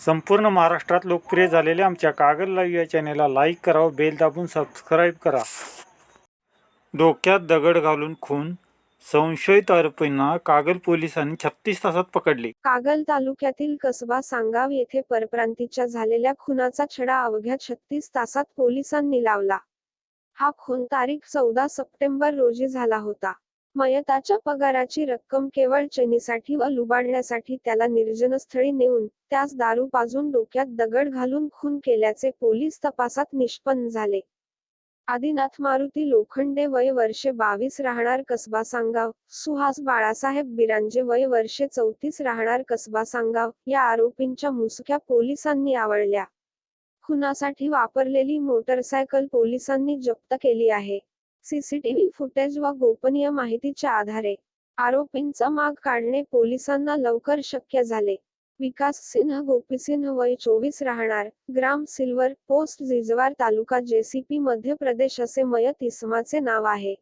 संपूर्ण महाराष्ट्रात लोकप्रिय झालेल्या आमच्या कागद लाईव्ह या चॅनेलला लाईक करा बेल दाबून सबस्क्राईब करा. डोक्यात दगड घालून खून संशयित आरोपींना कागल पोलिसांनी छत्तीस तासात पकडले. कागल तालुक्यातील कसबा सांगाव येथे परप्रांतीच्या झालेल्या खुनाचा छडा अवघ्या छत्तीस तासात पोलिसांनी लावला. हा खून तारीख चौदा सप्टेंबर रोजी झाला होता. मयताच्या पगाराची रक्कम केवळ चेनीसाठी व लुबाडण्यासाठी त्याला निर्जनस्थळी नेऊन त्यास दारू पाजून डोक्यात दगड घालून खून केल्याचे पोलीस तपासात निष्पन्न झाले. आदिनाथ मारुती लोखंडे वय वर्षे बावीस राहणार कसबा सांगाव. सुहास बाळासाहेब बिरांजे वय वर्षे चौतीस राहणार कसबा सांगाव. या आरोपींच्या मुसक्या पोलिसांनी आवडल्या खुनासाठी वापरलेली मोटरसायकल पोलिसांनी जप्त केली आहे. सीसीटीव्ही फुटेज व गोपनीय माहितीच्या आधारे. आरोपींचा माग काढणे पोलिसांना लवकर शक्य झाले. विकास सिन्ह गोपीसिन्ह वय चोवीस राहणार. ग्राम सिल्वर पोस्ट जिजवार तालुका जेसीपी मध्य प्रदेश असे मयत इसमाचे नाव आहे.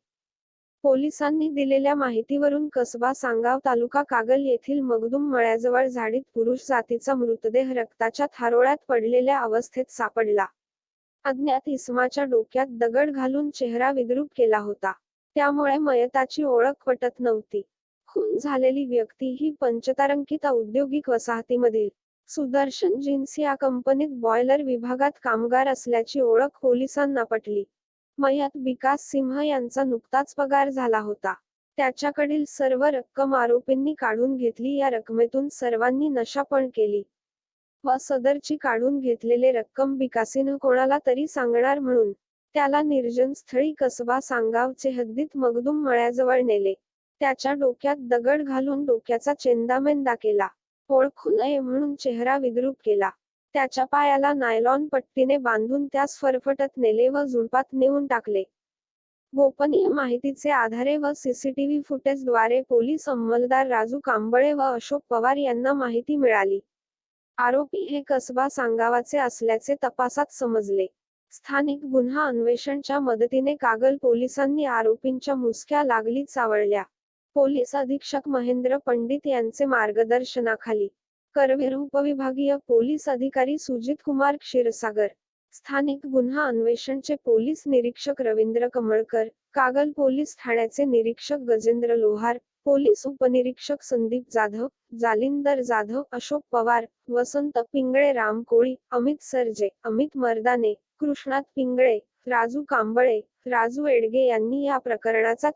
पोलिसांनी दिलेल्या माहितीवरून कसबा सांगाव तालुका कागल येथील मगदुम मळ्याजवळ झाडीत पुरुष जातीचा मृतदेह रक्ताच्या थारोळ्यात पडलेल्या अवस्थेत सापडला. अज्ञात इसमाच्या डोक्यात दगड घालून चेहरा विद्रूप केला होता. त्यामुळे मयताची ओळख पटत नव्हती. खून झालेली व्यक्ती ही पंचतारंकित औद्योगिक वसाहतीमधील सुदर्शन जिन्स या कंपनीत बॉयलर विभागात कामगार असल्याची ओळख पोलिसांना पटली. मयत विकास सिंह यांचा नुकताच पगार झाला होता. त्याच्याकडील सर्व रक्कम आरोपींनी काढून घेतली या रकमेतून सर्वांनी नशापण केली. व सदरची काढून घेतलेले रक्कम विकासीनं कोणाला तरी सांगणार म्हणून त्याला निर्जन स्थळी कसबा सांगावचे हद्दीत मगदूम मळ्याजवळ नेले. त्याच्या डोक्यात दगड घालून डोक्याचा चेंदामेंदा केला ओळखू नये म्हणून चेहरा विद्रूप केला. त्याच्या पायाला नायलॉन पट्टीने बांधून त्यास फरफटत नेले व झुडपात नेऊन टाकले. गोपनीय माहितीचे आधारे व सीसीटीव्ही फुटेजद्वारे पोलीस अंमलदार राजू कांबळे व अशोक पवार यांना माहिती मिळाली. आरोपी हे कसबा सांगावाचे असल्याचे तपासात समजले. स्थानिक गुन्हा अन्वेषणच्या मदतीने कागल पोलिसांनी आरोपींच्या मुसक्या लागलीच चावळल्या. पोलीस अधीक्षक महेंद्र पंडित यांचे मार्गदर्शनाखाली. करवीर उपविभागीय पोलीस अधिकारी सुजित कुमार क्षीरसागर. स्थानिक गुन्हा अन्वेषणचे पोलीस निरीक्षक रवींद्र कमळकर. कागल पोलीस ठाण्याचे निरीक्षक गजेंद्र लोहार. पोलीस उपनिरीक्षक संदीप जाधव जालिंदर जाधव अशोक पवार वसंत पिंगळे राम कोळी अमित सरजे अमित मर्दाने कृष्णात पिंगळे राजू कांबळे राजू एडगे यांनी या प्रकरणाचा